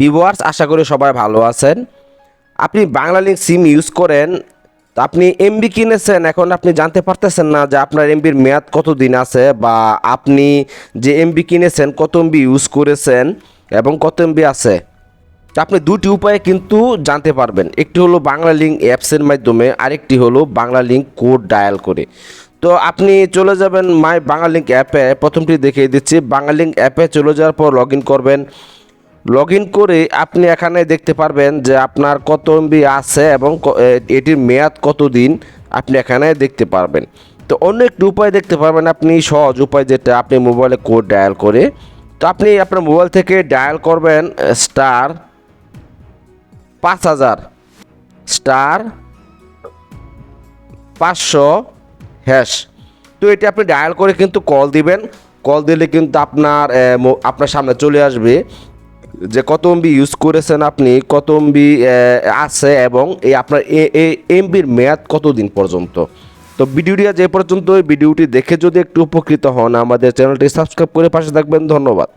Viewers আশা করি সবাই ভালো আছেন। আপনি বাংলা লিঙ্ক সিম ইউজ করেন, তো আপনি এমবি কিনেছেন, এখন আপনি জানতে পারতেছেন না যে আপনার এমবির মেয়াদ কত দিন আছে বা আপনি যে এমবি কিনেছেন, কত এমবি ইউজ করেছেন এবং কত এমবি আছে। আপনি দুটি উপায়ে কিন্তু জানতে পারবেন। একটি হলো বাংলা লিঙ্ক অ্যাপসের মাধ্যমে, আরেকটি হলো বাংলা লিঙ্ক কোড ডায়াল করে। তো আপনি চলে যাবেন মাই বাংলা লিঙ্ক অ্যাপে প্রথমটি দেখিয়ে দিচ্ছি। বাংলা লিঙ্ক অ্যাপে চলে যাওয়ার পর লগ ইন করবেন। লগ ইন করে আপনি এখানে দেখতে পারবেন যে আপনার কত এমবি আছে এবং এটির মেয়াদ কত দিন আপনি এখানে দেখতে পারবেন। তো অন্য একটি উপায় দেখতে পারবেন আপনি, সহজ উপায় যেটা আপনি মোবাইলে কোড ডায়াল করে। তো আপনি আপনার মোবাইল থেকে ডায়াল করবেন স্টার পাঁচ হাজার স্টার পাঁচশো হ্যাশ তো এটি আপনি ডায়াল করে কিন্তু কল দিবেন। কল দিলে কিন্তু আপনার আপনার সামনে চলে আসবে। যে কত এমবি ইউজ করেছেন আপনি কত এমবি আছে এবং এই আপনার এমবির মেয়াদ কতদিন পর্যন্ত? তো ভিডিওটি আজ এ পর্যন্ত ভিডিওটি দেখে যদি একটু উপকৃত হন, আমাদের চ্যানেলটি সাবস্ক্রাইব করে পাশে থাকবেন। ধন্যবাদ।